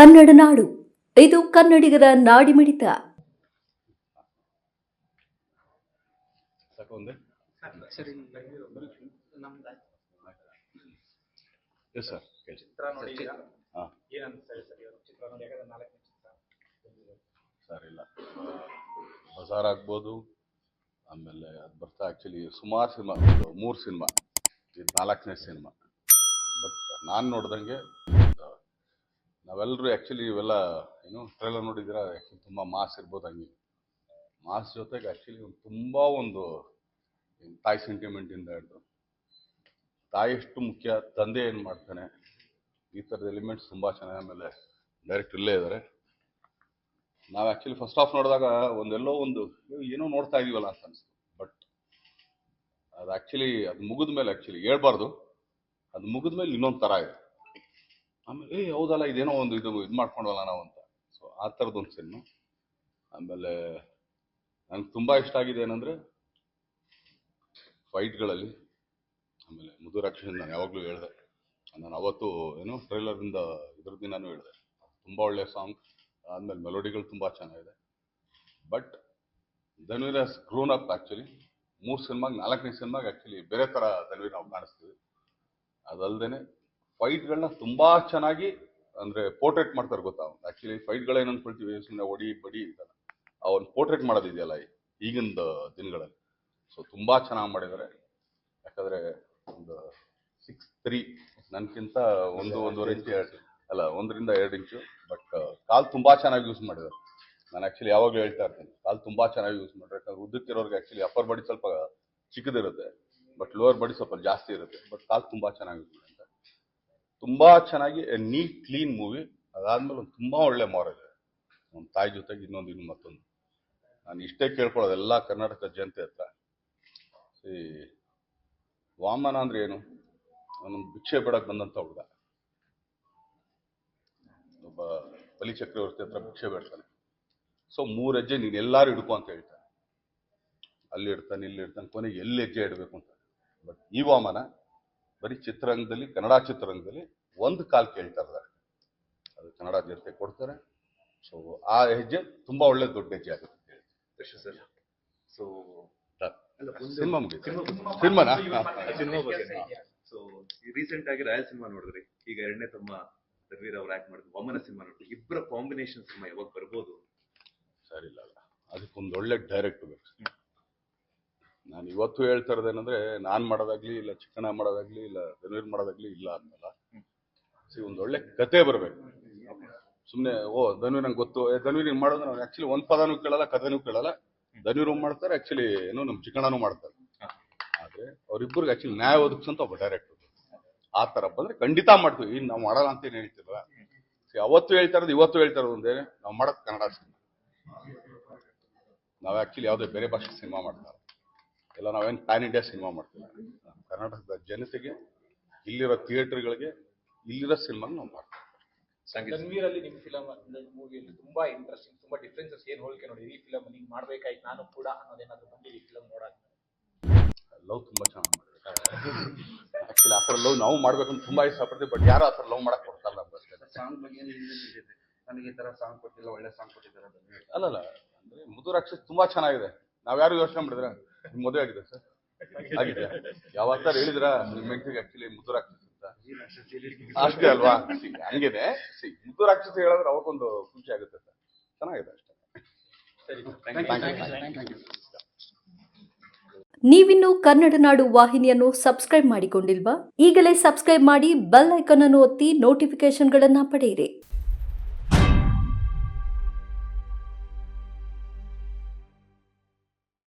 ಕನ್ನಡ ನಾಡು ಇದು ಕನ್ನಡಿಗರ ನಾಡಿಮಿಡಿತ ಸರಿ ಇಲ್ಲ ಬಜಾರ್ ಆಗ್ಬೋದು ಆಮೇಲೆ ಅದು ಬರ್ತಾ ಆ್ಯಕ್ಚುಲಿ ಸುಮಾರು ಸಿನಿಮಾ ಮೂರು ಸಿನಿಮಾ ಇದು ನಾಲ್ಕನೇ ಸಿನಿಮಾ ಬಟ್ ನಾನು ನೋಡ್ದಂಗೆ ನಾವೆಲ್ಲರೂ ಆ್ಯಕ್ಚುಲಿ ಇವೆಲ್ಲ, ಏನು ಟ್ರೈಲರ್ ನೋಡಿದ್ದೀರಾ? ಆ್ಯಕ್ಚುಲಿ ತುಂಬ ಮಾಸ್ ಇರ್ಬೋದು ಹಂಗೆ. ಮಾಸ್ ಜೊತೆಗೆ ಆ್ಯಕ್ಚುಲಿ ಒಂದು ತುಂಬ ಒಂದು ತಾಯಿ ಸೆಂಟಿಮೆಂಟಿಂದ ಹಿಡಿದು. ತಾಯಿ ಎಷ್ಟು ಮುಖ್ಯ, ತಂದೆ ಏನು ಮಾಡ್ತಾನೆ, ಈ ಥರದ ಎಲಿಮೆಂಟ್ಸ್ ತುಂಬ ಚೆನ್ನಾಗಿ ಆಮೇಲೆ ಡೈರೆಕ್ಟ್ ಇಲ್ಲೇ ಇದ್ದಾರೆ ನಾವು ಆ್ಯಕ್ಚುಲಿ ಫಸ್ಟ್ ಆಫ್ ನೋಡಿದಾಗ ಒಂದೆಲ್ಲೋ ಒಂದು ಏನೋ ನೋಡ್ತಾ ಇದೀವಲ್ಲ ಅಂತ ಅನಿಸ್ತು. ಬಟ್ ಅದು ಆ್ಯಕ್ಚುಲಿ ಅದು ಮುಗಿದ ಮೇಲೆ ಆ್ಯಕ್ಚುಲಿ ಹೇಳ್ಬಾರ್ದು. ಅದು ಮುಗಿದ ಮೇಲೆ ಇನ್ನೊಂದು ಥರ ಇದೆ. ಆಮೇಲೆ, ಏ, ಹೌದಲ್ಲ, ಇದೇನೋ ಒಂದು ಇದು ಇದು ಮಾಡ್ಕೊಂಡಲ್ಲ ನಾವು ಅಂತ. ಸೊ ಆ ಥರದ್ದೊಂದು ಸಿನಿಮಾ ಆಮೇಲೆ ನನಗೆ ತುಂಬ ಇಷ್ಟ ಆಗಿದೆ ಏನಂದರೆ ಫೈಟ್ಗಳಲ್ಲಿ ಆಮೇಲೆ ಮುದುರಾಕ್ಷಿ ನಾನು ಯಾವಾಗಲೂ ಹೇಳಿದೆ. ನಾನು ಅವತ್ತು ಏನು ಟ್ರೈಲರಿಂದ ಇದ್ರ ದಿನಾನು ಹೇಳಿದೆ. ತುಂಬ ಒಳ್ಳೆಯ ಸಾಂಗ್ ಆದಮೇಲೆ ಮೆಲೋಡಿಗಳು ತುಂಬ ಚೆನ್ನಾಗಿದೆ. But Dhanveer as grown up actually ಮೂರು ಸಿನಿಮಾಗೆ ನಾಲ್ಕನೇ ಸಿನಿಮಾಗೆ ಆ್ಯಕ್ಚುಲಿ ಬೇರೆ ಥರ ಧನ್ವೀರ್ ನಾವು ಕಾಣಿಸ್ತೀವಿ. ಅದಲ್ಲದೆ ಫೈಟ್ಗಳನ್ನ ತುಂಬ ಚೆನ್ನಾಗಿ, ಅಂದರೆ ಪೋರ್ಟ್ರೇಟ್ ಮಾಡ್ತಾರೆ ಗೊತ್ತಾ ಅವ್ನು ಆ್ಯಕ್ಚುಲಿ ಫೈಟ್ಗಳೇನು ಅಂದ್ಕೊಳ್ತೀವಿ ಸುಮ್ಮನೆ ಒಡಿ ಬಡಿ ಅಂತ. ಅವ್ನು ಪೋರ್ಟ್ರೇಟ್ ಮಾಡೋದಿದೆಯಲ್ಲ ಈಗಿನ ದಿನಗಳಲ್ಲಿ. ಸೊ ತುಂಬ ಚೆನ್ನಾಗಿ ಮಾಡಿದ್ದಾರೆ. ಯಾಕಂದರೆ ಒಂದು ಸಿಕ್ಸ್ ತ್ರೀ ನನಗಿಂತ ಒಂದು ಒಂದೂವರೆ ಇಂಚು ಅಲ್ಲ, ಒಂದರಿಂದ ಎರಡು ಇಂಚು ಬಟ್ ಕಾಲು ತುಂಬ ಚೆನ್ನಾಗಿ ಯೂಸ್ ಮಾಡಿದ್ದಾರೆ. ನಾನು ಆ್ಯಕ್ಚುಲಿ ಯಾವಾಗಲೂ ಹೇಳ್ತಾ ಇರ್ತೀನಿ, ಕಾಲು ತುಂಬ ಚೆನ್ನಾಗಿ ಯೂಸ್ ಮಾಡಿದ್ರೆ ಯಾಕಂದ್ರೆ ಉದ್ದಕ್ಕಿರೋರ್ಗೆ ಆ್ಯಕ್ಚುಲಿ ಅಪ್ಪರ್ ಬಾಡಿ ಸ್ವಲ್ಪ ಚಿಕ್ಕದಿರುತ್ತೆ ಬಟ್ ಲೋವರ್ ಬಾಡಿ ಸ್ವಲ್ಪ ಜಾಸ್ತಿ ಇರುತ್ತೆ ಬಟ್ ಕಾಲು ತುಂಬ ಚೆನ್ನಾಗಿ ಯೂಸ್ ಮಾಡಿದ್ದಾರೆ. ತುಂಬ ಚೆನ್ನಾಗಿ ನೀಟ್ ಕ್ಲೀನ್ ಮೂವಿ ಅದಾದ್ಮೇಲೆ ಒಂದು ತುಂಬ ಒಳ್ಳೆ ಮಾರಲ್ ಇದೆ. ಒಂದು ತಾಯಿ ಜೊತೆಗೆ ಇನ್ನೊಂದು, ಇನ್ನು ಮತ್ತೊಂದು. ನಾನು ಇಷ್ಟೇ ಕೇಳ್ಕೊಳ್ಳೋದು, ಎಲ್ಲ ಕರ್ನಾಟಕ ಜನತೆ ಹತ್ರ. ಈ ವಾಮನ ಅಂದ್ರೆ ಏನು? ಅವನೊಂದು ಭಿಕ್ಷೆ ಬೇಡಕ್ಕೆ ಬಂದಂತ ಹುಡುಗ. ಒಬ್ಬ ಬಲಿ ಚಕ್ರವರ್ತಿ ಹತ್ರ ಭಿಕ್ಷೆ ಬೇಡ್ತಾನೆ. ಸೊ ಮೂರು ಹೆಜ್ಜೆ ನೀನು ಎಲ್ಲರೂ ಹಿಡ್ಕೊ ಅಂತ ಹೇಳ್ತಾನೆ. ಅಲ್ಲಿ ಇಡ್ತಾನೆ, ಇಲ್ಲಿ ಇಡ್ತಾನೆ, ಕೊನೆಗೆ ಎಲ್ಲಿ ಹೆಜ್ಜೆ ಇಡಬೇಕು ಅಂತ. ಬಟ್ ಈ ವಾಮನ ಬರೀ ಚಿತ್ರರಂಗದಲ್ಲಿ ಕನ್ನಡ ಚಿತ್ರರಂಗದಲ್ಲಿ ಒಂದು ಕಾಲ್ ಕೇಳ್ತಾರೆ ಅದು ಕನ್ನಡ ಜನತೆ ಕೊಡ್ತಾರೆ. ಸೊ ಆ ಹೆಜ್ಜೆ ತುಂಬಾ ಒಳ್ಳೆ ದೊಡ್ಡ ಹೆಜ್ಜೆ ಆಗುತ್ತೆ ಸೊ ಸಿನಿಮಾ ಸಿನಿಮಾನಾ? ಸೊ ರೀಸೆಂಟ್ ಆಗಿ ರಾಯಲ್ ಸಿನಿಮಾ ನೋಡಿದ್ರಿ. ಈಗ ಎರಡನೇ ತಮ್ಮ ರವೀರ್ ಅವ್ರು ಆಕ್ಟ್ ಮಾಡಿದ್ರು. ವಮನ ಸಿನಿಮಾ ನೋಡಿದ್ರಿ ಇಬ್ಬರ ಕಾಂಬಿನೇಷನ್ ಸಿನಿಮಾ ಯಾವಾಗ ಬರ್ಬೋದು? ಸರಿ ಇಲ್ಲ ಅದಕ್ಕೊಂದು ಒಳ್ಳೆ ಡೈರೆಕ್ಟ್ ಬೇಕು. ಇವತ್ತು ಹೇಳ್ತಾ ಇರೋದೇನಂದ್ರೆ ನಾನ್ ಮಾಡೋದಾಗ್ಲಿ ಇಲ್ಲ ಚಿಕ್ಕಣ ಮಾಡೋದಾಗ್ಲಿ ಇಲ್ಲ ಧನವೀರ್ ಮಾಡೋದಾಗ್ಲಿ ಇಲ್ಲ ಅಂದ್ಮೇಲೆ ಸಿ ಒಂದು ಒಳ್ಳೆ ಕತೆ ಬರಬೇಕು. ಸುಮ್ಮನೆ ಓ ಧನ್ವೀರ್ ನಂಗೆ ಗೊತ್ತು. ಏ ಹಿಂಗೆ ಮಾಡೋದು ನಾವು ಆಕ್ಚುಲಿ ಒಂದ್ ಪದನೂ ಕೇಳಲ್ಲ ಕಥೆನೂ ಕೇಳಲ್ಲ. ಧನುವೀರ್ ಮಾಡ್ತಾರೆ ಆಕ್ಚುಲಿ ಏನೋ ನಮ್ ಚಿಕ್ಕಣ್ಣನೂ ಮಾಡ್ತಾರೆ. ಆದ್ರೆ ಅವ್ರಿಬ್ಬರಿಗೆ ಆಕ್ಚುಲಿ ನ್ಯಾಯ ಒದಗಿಸಂತ ಒಬ್ಬ ಡೈರೆಕ್ಟರ್ ಆ ತರ ಬಂದ್ರೆ ಖಂಡಿತ ಮಾಡ್ತೀವಿ. ಇನ್ನು ನಾವು ಮಾಡಲ್ಲ ಅಂತ ಏನು ಹೇಳ್ತಿರಲ್ಲ See, ಅವತ್ತು ಹೇಳ್ತಾ ಇರೋದು ಇವತ್ತು ಹೇಳ್ತಾ ಇರೋದು ಒಂದೇ. ನಾವು ಮಾಡೋದು ಕನ್ನಡ ಸಿನಿಮಾ. ನಾವು ಆಕ್ಚುಲಿ ಯಾವುದೇ ಬೇರೆ ಭಾಷೆ ಸಿನಿಮಾ ಮಾಡ್ತಾರೆ. ಇಲ್ಲ ನಾವೇನು ಪ್ಯಾನ್ ಇಂಡಿಯಾ ಸಿನಿಮಾ ಮಾಡ್ತೀವಿ. ಕರ್ನಾಟಕದ ಜನತೆಗೆ ಇಲ್ಲಿರೋ ಥಿಯೇಟರ್ಗಳಿಗೆ ಇಲ್ಲಿರೋ ಸಿನಿಮಾ ನಾವು ಮಾಡ್ತೀವಿ. ನಿಮ್ಮ ಅಲ್ಲಿ ನಿಮ್ಮ ಫಿಲಮ್ ಮೂವಿಯಲ್ಲಿ ತುಂಬಾ ಇಂಟ್ರೆಸ್ಟಿಂಗ್ ತುಂಬಾ ಡಿಫ್ರೆನ್ಸಸ್ ಏನು ಹೋಲಿಕೆ ನೋಡಿ ಈ ಫಿಲಮ್ ನೀವು ಮಾಡ್ಬೇಕಾಯ್ತು ನಾನು ಕೂಡ ಅನ್ನೋದೇನಾದ್ರು ಬಂದಿದೆ ಈ ಫಿಲಮ್ ನೋಡಕ್ಕೆ ಲವ್ ತುಂಬಾ ಚೆನ್ನಾಗಿ ಮಾಡಿದ್ರು ಆಕ್ಚುಲಿ ಆ ಥರ ಲವ್ ನಾವು ಮಾಡ್ಬೇಕಂತ ತುಂಬಾ ಇಷ್ಟಪಡ್ತೀವಿ ಬಟ್ ಯಾರು ಆ ಥರ ಲವ್ ಮಾಡಕ್ ಕೊಡ್ತಾರಲ್ಲ ಸಾಂಗ್ ಬಗ್ಗೆ ಏನು ಇದೆ ನನಗೆ ಈ ತರ ಸಾಂಗ್ ಕೊಟ್ಟಿಲ್ಲ ಒಳ್ಳೆ ಸಾಂಗ್ ಕೊಟ್ಟಿದ್ದಾರೆ ಅಲ್ಲಲ್ಲ ಅಂದ್ರೆ ಮುದುರಾಕ್ಷಸ್ ತುಂಬಾ ಚೆನ್ನಾಗಿದೆ. ನಾವ್ ಯಾರು ಯೋಚನೆ ಮಾಡಿದ್ರ ನಿಮ್ ಮದುವೆ ಆಗಿದೆ ಸರ್. ಆಗಿದೆ. ಯಾವತ್ತಾರು ಹೇಳಿದ್ರ ನಿಮ್ ಹೆಂಡತಿಗೆ ಆಕ್ಚುಲಿ ಮುದು ರಾಕ್ಷಸ್ ಅಂತ? ಅಷ್ಟೇ ಅಲ್ವಾ? See, ಹಂಗೇನೆ. See, ಮುದ್ದು ರಾಕ್ಷಸ ಹೇಳಿದ್ರೆ ಅವಕ್ಕೊಂದು ಖುಷಿ ಆಗುತ್ತೆ ಸರ್. ಚೆನ್ನಾಗಿದೆ ಅಷ್ಟೇ. ಸರಿ ಥ್ಯಾಂಕ್ ಯು ನೀವಿನ್ನು ಕನ್ನಡ ನಾಡು ವಾಹಿನಿಯನ್ನು ಸಬ್ಸ್ಕ್ರೈಬ್ ಮಾಡಿಕೊಂಡಿಲ್ವಾ? ಈಗಲೇ ಸಬ್ಸ್ಕ್ರೈಬ್ ಮಾಡಿ ಬೆಲ್ ಐಕಾನ್ ಅನ್ನು ಒತ್ತಿ ನೋಟಿಫಿಕೇಶನ್ಗಳನ್ನು ಪಡೆಯಿರಿ.